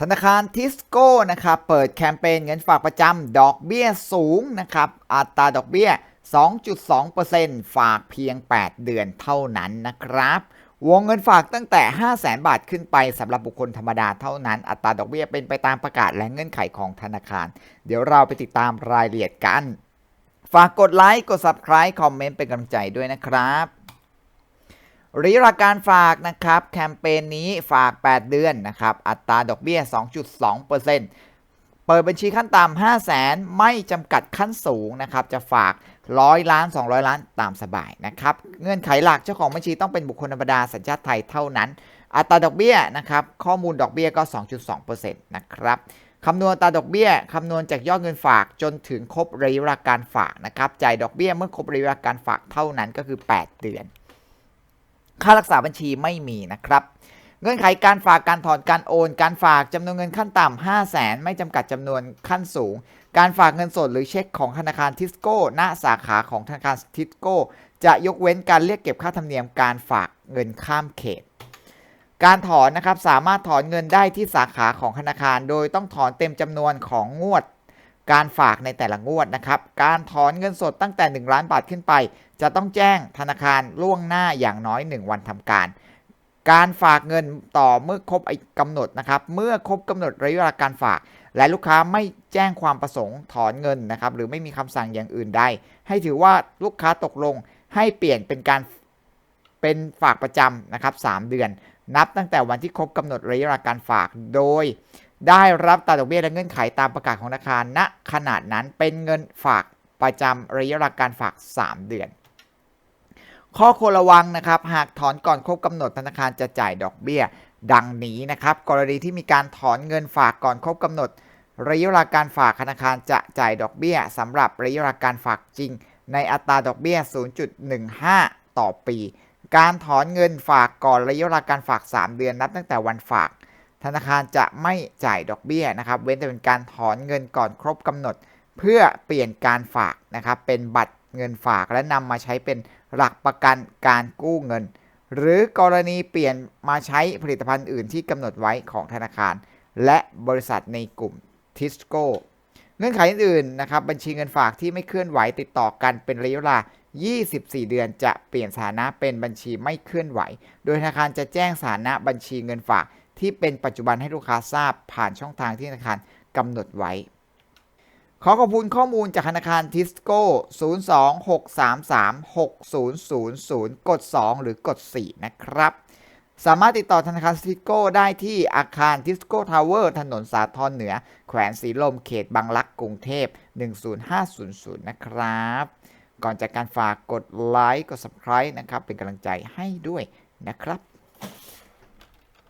ธนาคารทิสโก้นะครับเปิดแคมเปญเงินฝากประจำดอกเบี้ยสูงนะครับอัตราดอกเบี้ย 2.2%ฝากเพียง 8 เดือนเท่านั้นนะครับ วงเงินฝากตั้งแต่ 5 0 0แสนบาทขึ้นไปสำหรับบุคคลธรรมดาเท่านั้น อัตราดอกเบี้ยเป็นไปตามประกาศและเงื่อนไขของธนาคาร เดี๋ยวเราไปติดตามรายละเอียดกัน ฝากกดไลค์กด Subscribe คอมเมนต์เป็นกำลังใจด้วยนะครับ รีราการฝากนะครับแคมเปญนี้ฝาก 8 เดือนนะครับอัตราดอกเบี้ย 2.2%เปิดบัญชีขั้นต่ำ 5 0 0แสนไม่จำกัดขั้นสูงนะครับจะฝากร้อยล้าน 200 ล้านตามสบายนะครับเงื่อนไขหลักเจ้าของบัญชีต้องเป็นบุคคลธรรมดาสัญชาติไทยเท่านั้น อัตราดอกเบี้ยนะครับข้อมูลดอกเบี้ยก็ 2.2%นะครับคำนวณตาดอกเบี้ยคำนวณจากยอดเงินฝากจนถึงครบระยะการฝากนะครับจ่ายดอกเบี้ยเมื่อครบระยะการฝากเท่านั้นก็คือ 8 เดือน ค่ารักษาบัญชีไม่มีนะครับเงื่อนไขการฝากการถอนการโอน การฝากจำนวนเงินขั้นต่ำ 5 0 0แสนไม่จำกัดจำนวนขั้นสูง การฝากเงินสดหรือเช็คของธนาคารทิสโก้ ณ สาขาของธนาคารทิสโก้ จะยกเว้นการเรียกเก็บค่าธรรมเนียมการฝากเงินข้ามเขต การถอนนะครับสามารถถอนเงินได้ที่สาขาของธนาคาร โดยต้องถอนเต็มจำนวนของงวด การฝากในแต่ละงวดนะครับ การถอนเงินสดตั้งแต่ 1 ล้านบาทขึ้นไป จะต้องแจ้งธนาคารล่วงหน้าอย่างน้อย 1 วันทำการ การฝากเงินต่อเมื่อครบกำหนดนะครับ เมื่อครบกำหนดระยะเวลาการฝาก และลูกค้าไม่แจ้งความประสงค์ถอนเงินนะครับ หรือไม่มีคำสั่งอย่างอื่นใด ให้ถือว่าลูกค้าตกลงให้เปลี่ยนเป็นการเป็นฝากประจำนะครับ 3 เดือน นับตั้งแต่วันที่ครบกำหนดระยะเวลาการฝาก โดย ได้รับตราดอกเบี้ยและเงื่อนไขตามประกาศของธนาคารณขนาดนั้นเป็นเงินฝากประจำระยะเวลาการฝาก 3 เดือน ข้อควรระวังนะครับ หากถอนก่อนครบกำหนดธนาคารจะจ่ายดอกเบี้ย ดังนี้นะครับ กรณีที่มีการถอนเงินฝากก่อนครบกำหนด ระยะเวลาการฝากธนาคารจะจ่ายดอกเบี้ยสำหรับระยะเวลาการฝากจริง ในอัตราดอกเบี้ย 0.15 ต่อปี การถอนเงินฝากก่อนระยะเวลาการฝาก 3 เดือนนับตั้งแต่วันฝาก ธนาคารจะไม่จ่ายดอกเบี้ยนะครับ เว้นแต่เป็นการถอนเงินก่อนครบกำหนด เพื่อเปลี่ยนการฝากนะครับ เป็นบัตรเงินฝากและนำมาใช้เป็นหลักประกันการกู้เงิน หรือกรณีเปลี่ยนมาใช้ผลิตภัณฑ์อื่นที่กำหนดไว้ของธนาคาร และบริษัทในกลุ่มทิสโก้เงื่อนไขอื่นๆนะครับ บัญชีเงินฝากที่ไม่เคลื่อนไหวติดต่อกันเป็นระยะเวลา 24 เดือนจะเปลี่ยนสถานะเป็นบัญชีไม่เคลื่อนไหว โดยธนาคารจะแจ้งสถานะบัญชีเงินฝาก ที่เป็นปัจจุบันให้ลูกค้าทราบผ่านช่องทางที่ธนาคารกำหนดไว้ ขอขอบคุณข้อมูลจากธนาคารทิสโก้ 026336000 กด 2 หรือกด 4 นะครับ สามารถติดต่อธนาคารทิสโก้ได้ที่อาคารทิสโก้ทาวเวอร์ถนนสาทรเหนือ แขวงสีลมเขตบางรักกรุงเทพ 10500 นะครับ ก่อนจากการฝากกดไลค์กด Subscribe นะครับ เป็นกำลังใจให้ด้วยนะครับ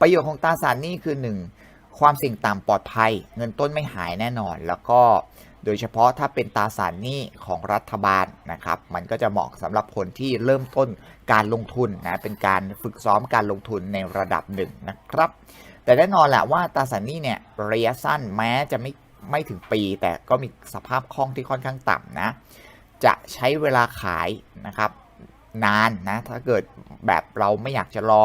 ประโยชน์ของตราสารหนี้คือ 1 ความเสี่ยงต่ำปลอดภัย เงินต้นไม่หายแน่นอน แล้วก็โดยเฉพาะถ้าเป็นตราสารหนี้ของรัฐบาลนะครับ มันก็จะเหมาะสำหรับคนที่เริ่มต้นการลงทุนนะเป็นการฝึกซ้อมการลงทุนในระดับหนึ่งนะครับ แต่แน่นอนแหละว่าตราสารหนี้เนี่ยระยะสั้นแม้จะไม่ไม่ถึงปี แต่ก็มีสภาพคล่องที่ค่อนข้างต่ำนะจะใช้เวลาขายนะครับนานนะถ้าเกิดแบบเราไม่อยากจะรอ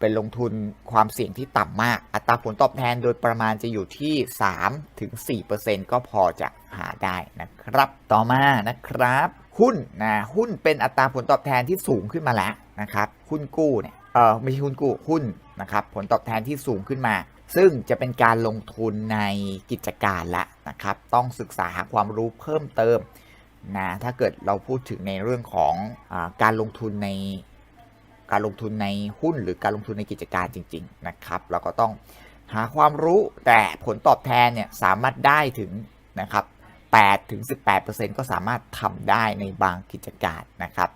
เป็นลงทุนความเสี่ยงที่ต่ำมาก อัตราผลตอบแทนโดยประมาณจะอยู่ที่3-4%ก็พอจะหาได้นะครับ ต่อมานะครับ หุ้นนะหุ้นเป็นอัตราผลตอบแทนที่สูงขึ้นมาแล้วนะครับ หุ้นกู้เนี่ยเออไม่ใช่หุ้นกู้หุ้นนะครับผลตอบแทนที่สูงขึ้นมา ซึ่งจะเป็นการลงทุนในกิจการละนะครับ ต้องศึกษาหาความรู้เพิ่มเติมนะถ้าเกิดเราพูดถึงในเรื่องของอการลงทุนใน การลงทุนในหุ้นหรือการลงทุนในกิจการจริง ๆ นะครับเราก็ต้องหาความรู้แต่ผลตอบแทนเนี่ยสามารถได้ถึงนะครับ8ถึง18%ก็สามารถทำได้ในบางกิจการนะครับ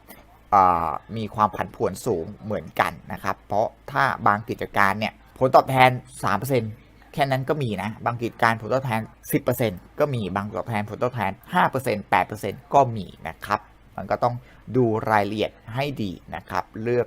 มีความผันผวนสูงเหมือนกันนะครับ เพราะถ้าบางกิจการเนี่ยผลตอบแทน 3%แค่นั้นก็มีนะ บางกิจการผลตอบแทน 10%ก็มีบางตอบแทนผลตอบแทน 5% 8%ก็มีนะครับ มันก็ต้องดูรายละเอียดให้ดีนะครับ เลือก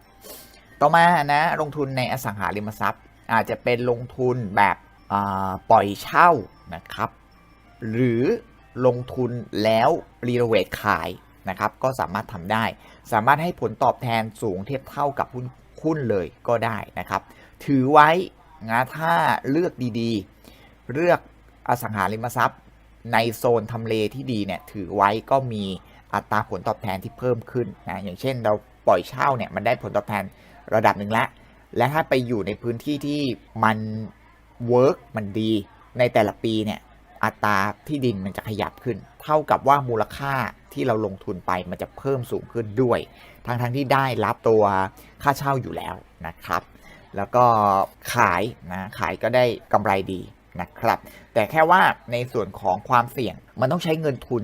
ต่อมานะลงทุนในอสังหาริมทรัพย์ อาจจะเป็นลงทุนแบบปล่อยเช่านะครับ หรือลงทุนแล้วรีโนเวทขายนะครับก็สามารถทำได้ สามารถให้ผลตอบแทนสูงเทียบเท่ากับหุ้นหุ้นเลยก็ได้นะครับ ถือไว้นะถ้าเลือกดีๆ เลือกอสังหาริมทรัพย์ ในโซนทำเลที่ดีเนี่ยถือไว้ก็มีอัตราผลตอบแทนที่เพิ่มขึ้นนะอย่างเช่นเราปล่อยเช่าเนี่ยมันได้ผลตอบแทน ระดับหนึ่งแล้วและถ้าไปอยู่ในพื้นที่ที่มันเวิร์กมันดี ในแต่ละปีเนี่ยอัตราที่ดินมันจะขยับขึ้น เท่ากับว่ามูลค่าที่เราลงทุนไปมันจะเพิ่มสูงขึ้นด้วย ทั้งทั้งๆที่ได้รับตัวค่าเช่าอยู่แล้วนะครับ แล้วก็ขายนะขายก็ได้กำไรดีนะครับ แต่แค่ว่าในส่วนของความเสี่ยงมันต้องใช้เงินทุน